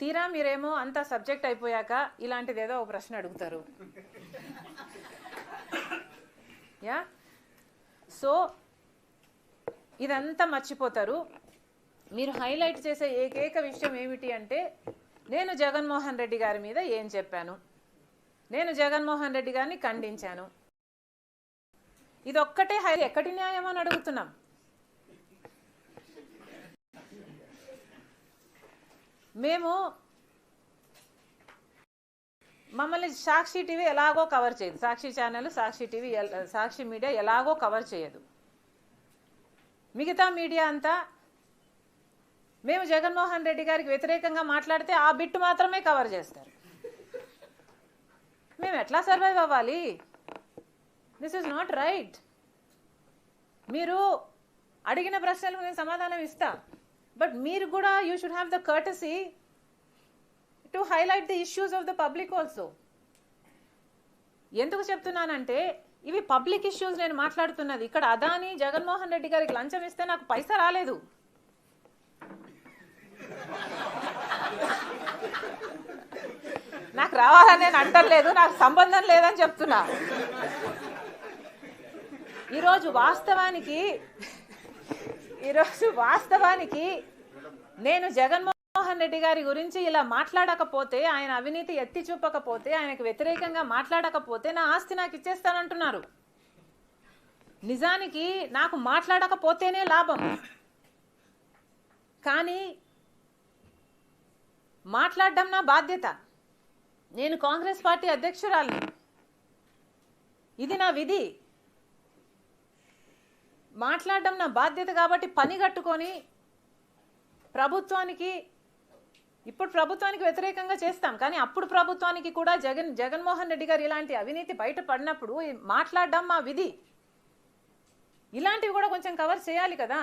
తీరా మీరేమో అంత సబ్జెక్ట్ అయిపోయాక ఇలాంటిది ఏదో ఒక ప్రశ్న అడుగుతారు. యా? సో ఇదంతా మర్చిపోతారు. మీరు హైలైట్ చేసే ఏకైక విషయం ఏమిటి అంటే నేను జగన్మోహన్ రెడ్డి గారి మీద ఏం చెప్పాను? నేను జగన్మోహన్ రెడ్డి గారిని ఖండించాను. ఇదొక్కటే హై ఎక్కడి న్యాయం అని అడుగుతున్నాం. మేము మమ్మల్ని సాక్షి టీవీ ఎలాగో కవర్ చేయదు. Sakshi channel Sakshi TV Sakshi media ఎలాగో కవర్ చేయదు. మిగతా మీడియా అంతా మేము జగన్మోహన్ రెడ్డి గారికి వ్యతిరేకంగా మాట్లాడితే ఆ బిట్ మాత్రమే కవర్ చేస్తారు. మేము ఎట్లా సర్వైవ్ అవ్వాలి? దిస్ ఇస్ నాట్ రైట్ మీరు అడిగిన ప్రశ్నలకు నేను సమాధానం ఇస్తా. బట్ మీరు కూడా you should have the courtesy to highlight the issues of the public also ఎందుకు చెప్తున్నానంటే ఇవి పబ్లిక్ ఇష్యూస్ నేను మాట్లాడుతున్నది. ఇక్కడ అదాని జగన్మోహన్ రెడ్డి గారికి లంచం ఇస్తే నాకు పైసా రాలేదు. నాకు రావాలని నేను అంటలేదు నాకు సంబంధం లేదని చెప్తున్నా. ఈరోజు వాస్తవానికి ఈరోజు వాస్తవానికి నేను జగన్మోహన్ రెడ్డి గారి గురించి ఇలా మాట్లాడకపోతే ఆయన అవినీతి ఎత్తి చూపకపోతే ఆయనకు వ్యతిరేకంగా మాట్లాడకపోతే నా ఆస్తి నాకు ఇచ్చేస్తానంటున్నారు. నిజానికి నాకు మాట్లాడకపోతేనే లాభం. కానీ మాట్లాడడం నా బాధ్యత. నేను కాంగ్రెస్ పార్టీ అధ్యక్షురాలిని. ఇది నా విధి. మాట్లాడడం నా బాధ్యత కాబట్టి పని కట్టుకొని ప్రభుత్వానికి ఇప్పుడు ప్రభుత్వానికి వ్యతిరేకంగా చేస్తాం. కానీ అప్పుడు ప్రభుత్వానికి కూడా జగన్ జగన్మోహన్ రెడ్డి గారు ఇలాంటి అవినీతి బయటపడినప్పుడు ఈ మాట్లాడడం మా విధి. ఇలాంటివి కూడా కొంచెం కవర్ చేయాలి కదా.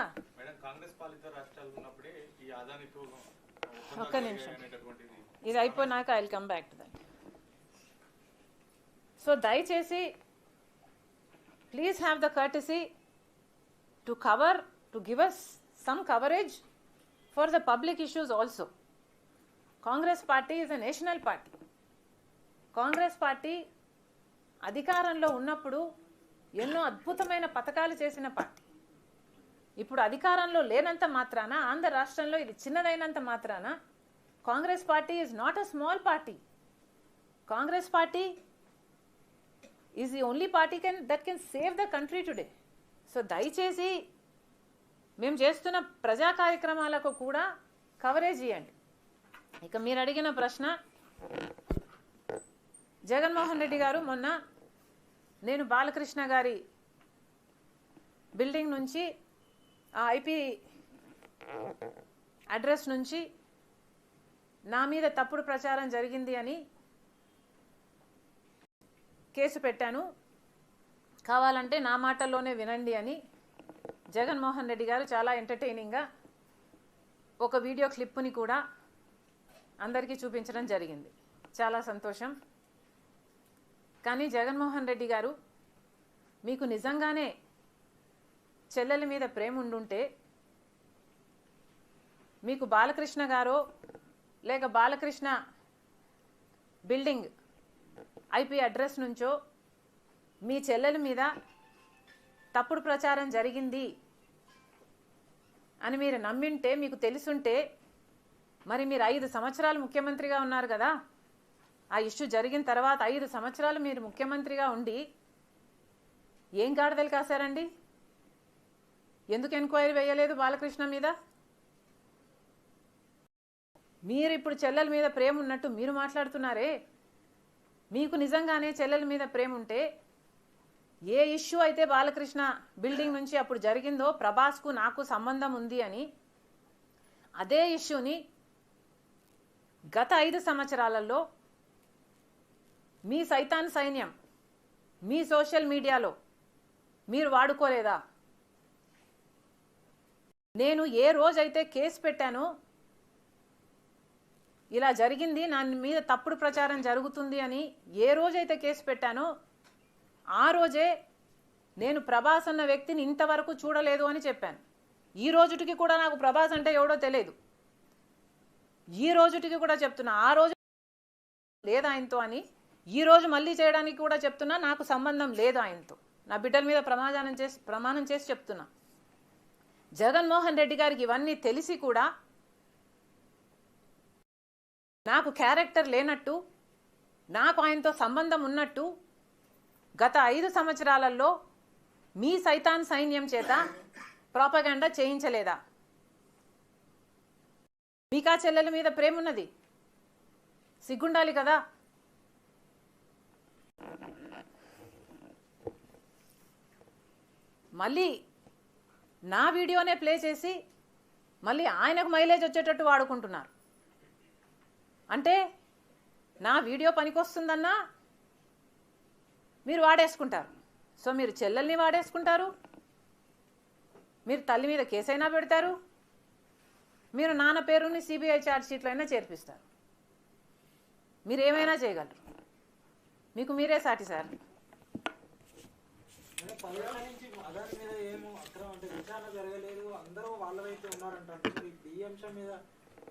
ఒక్క నిమిషం. ఇది అయిపోయినాక I come back to that so దయచేసి please have the courtesy to cover to give us some coverage for the public issues also Congress party is a national party Congress party అధికారంలో ఉన్నప్పుడు ఎన్నో అద్భుతమైన పథకాలు చేసిన పార్టీ. ఇప్పుడు అధికారంలో లేనంత మాత్రాన ఆంధ్ర రాష్ట్రంలో ఇది చిన్నదైనంత మాత్రాన Congress party is not a small party Congress party is the only party can that can save the country today so దయచేసి మేము చేస్తున్న ప్రజా కార్యక్రమాలకు కూడా కవరేజ్ ఇవ్వండి ఇక మీరు అడిగిన ప్రశ్న జగన్మోహన్ రెడ్డి గారు మొన్న నేను బాలకృష్ణ గారి బిల్డింగ్ నుంచి ఆ ఐపీ అడ్రస్ నుంచి నా మీద తప్పుడు ప్రచారం జరిగింది అని కేసు పెట్టాను. కావాలంటే నా మాటల్లోనే వినండి అని జగన్మోహన్ రెడ్డి గారు చాలా ఎంటర్టైనింగ్గా ఒక వీడియో క్లిప్పుని కూడా అందరికీ చూపించడం జరిగింది. చాలా సంతోషం. కానీ జగన్మోహన్ రెడ్డి గారు మీకు నిజంగానే చెల్లెల మీద ప్రేమ ఉండుంటే మీకు బాలకృష్ణ గారో లేక బాలకృష్ణ బిల్డింగ్ ఐపీ అడ్రస్ నుంచో మీ చెల్లెల మీద తప్పుడు ప్రచారం జరిగింది అని మీరు నమ్మింటే మీకు తెలుసుంటే మరి మీరు ఐదు సంవత్సరాలు ముఖ్యమంత్రిగా ఉన్నారు కదా. ఆ ఇష్యూ జరిగిన తర్వాత ఐదు సంవత్సరాలు మీరు ముఖ్యమంత్రిగా ఉండి ఏం గాడిదలు కాశారండి? ఎందుకు ఎంక్వైరీ వేయలేదు బాలకృష్ణ మీద? మీరు ఇప్పుడు చెల్లెల మీద ప్రేమ ఉన్నట్టు మీరు మాట్లాడుతున్నారే? మీకు నిజంగానే చెల్లెల మీద ప్రేమ ఉంటే ఏ ఇష్యూ అయితే బాలకృష్ణ బిల్డింగ్ నుంచి అప్పుడు జరిగిందో ప్రభాస్కు నాకు సంబంధం ఉంది అని అదే ఇష్యూని గత ఐదు సంవత్సరాలలో మీ సైతాన్ సైన్యం మీ సోషల్ మీడియాలో మీరు వాడుకోలేదా? నేను ఏ రోజైతే కేసు పెట్టానో ఇలా జరిగింది నా మీద తప్పుడు ప్రచారం జరుగుతుంది అని ఏ రోజైతే కేసు పెట్టానో ఆ రోజే నేను ప్రభాస్ అన్న వ్యక్తిని ఇంతవరకు చూడలేదు అని చెప్పాను. ఈ రోజుటికి కూడా నాకు ప్రభాస్ అంటే ఎవడో తెలియదు. ఈ రోజుటికి కూడా చెప్తున్నా ఆ రోజు లేదు ఆయనతో అని ఈ రోజు మళ్ళీ చేయడానికి కూడా చెప్తున్నా నాకు సంబంధం లేదు ఆయనతో. నా బిడ్డల మీద ప్రమాణం చేసి ప్రమాణం చేసి చెప్తున్నా. జగన్మోహన్ రెడ్డి గారికి ఇవన్నీ తెలిసి కూడా నాకు క్యారెక్టర్ లేనట్టు నాకు ఆయనతో సంబంధం ఉన్నట్టు గత ఐదు సంవత్సరాలలో మీ సైతాన్ సైన్యం చేత ప్రాపగండా చేయించలేదా? మీకా చెల్లెల మీద ప్రేమ ఉన్నది సిగ్గుండాలి కదా? మళ్ళీ నా వీడియోనే ప్లే చేసి మళ్ళీ ఆయనకు మైలేజ్ వచ్చేటట్టు వాడుకుంటున్నారు. అంటే నా వీడియో పనికొస్తుందన్నా మీరు వాడేసుకుంటారు. సో మీరు చెల్లెల్ని వాడేసుకుంటారు. మీరు తల్లి మీద కేసైనా పెడతారు. మీరు నాన్న పేరుని సిబిఐ ఛార్జ్ షీట్లో అయినా చేర్పిస్తారు. మీరు ఏమైనా చేయగలరు? మీకు మీరే సాటి సార్.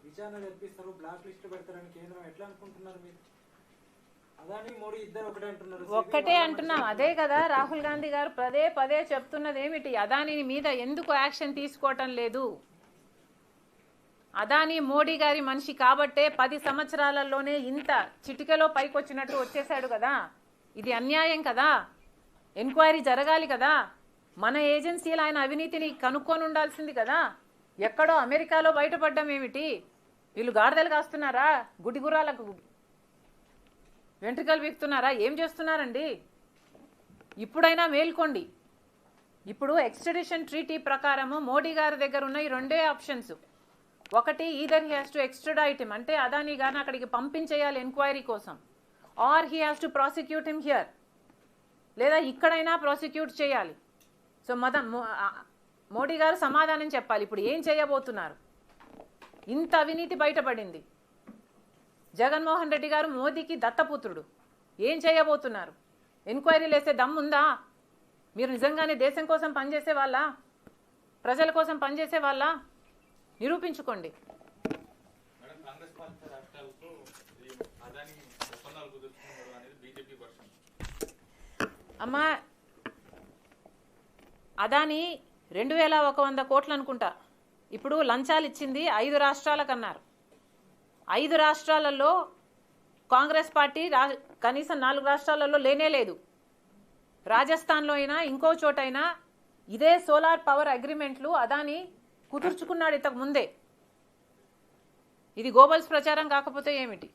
విచారణ జరిపిస్తారు బ్లాక్ లిస్ట్ పెడతారని కేంద్రం ఎట్లా అనుకుంటున్నారు మీరు? ఒక్కటే అంటున్నాం. అదే కదా రాహుల్ గాంధీ గారు పదే పదే చెప్తున్నది ఏమిటి? అదాని మీద ఎందుకు యాక్షన్ తీసుకోవటం లేదు? అదాని మోడీ గారి మనిషి కాబట్టే పది సంవత్సరాలలోనే ఇంత చిటికలో పైకొచ్చినట్టు వచ్చేసాడు కదా. ఇది అన్యాయం కదా? ఎంక్వైరీ జరగాలి కదా? మన ఏజెన్సీలు ఆయన అవినీతిని కనుక్కొని ఉండాల్సింది కదా? ఎక్కడో అమెరికాలో బయటపడ్డం ఏమిటి? వీళ్ళు గాడిదలు కాస్తున్నారా? గుడిగురాలకు వెంట్రుకలు వీక్తున్నారా ఏం చేస్తున్నారండి? ఇప్పుడైనా మేల్కోండి. ఇప్పుడు ఎక్స్ట్రడిషన్ ట్రీటీ ప్రకారము మోడీ గారి దగ్గర ఉన్న ఈ రెండే ఆప్షన్స్. ఒకటి either he has to extradite him అంటే అదాని గాని అక్కడికి పంపించేయాలి ఎంక్వైరీ కోసం. Or he has to prosecute him here లేదా ఇక్కడైనా ప్రాసిక్యూట్ చేయాలి. సో మద మోడీ గారు సమాధానం చెప్పాలి. ఇప్పుడు ఏం చేయబోతున్నారు? ఇంత అవినీతి బయటపడింది. జగన్మోహన్ రెడ్డి గారు మోదీకి దత్తపుత్రుడు. ఏం చేయబోతున్నారు? ఎంక్వైరీలు వేసే దమ్ముందా మీరు నిజంగానే దేశం కోసం పనిచేసే వాళ్ళ? ప్రజల కోసం పనిచేసే వాళ్ళ? నిరూపించుకోండి. అమ్మా అదాని రెండు వేల ఒక వంద కోట్లు అనుకుంటా. ఇప్పుడు లంచాలు ఇచ్చింది ఐదు రాష్ట్రాలకు అన్నారు ఐదు రాష్ట్రాలలో కాంగ్రెస్ పార్టీ రా కనీసం నాలుగు రాష్ట్రాలలో లేనే లేదు. రాజస్థాన్లో అయినా ఇంకో చోటైనా ఇదే సోలార్ పవర్ అగ్రిమెంట్లు అదాని కుదుర్చుకున్నాడు ఇంతకు ముందే. ఇది గోబల్స్ ప్రచారం కాకపోతే ఏమిటి?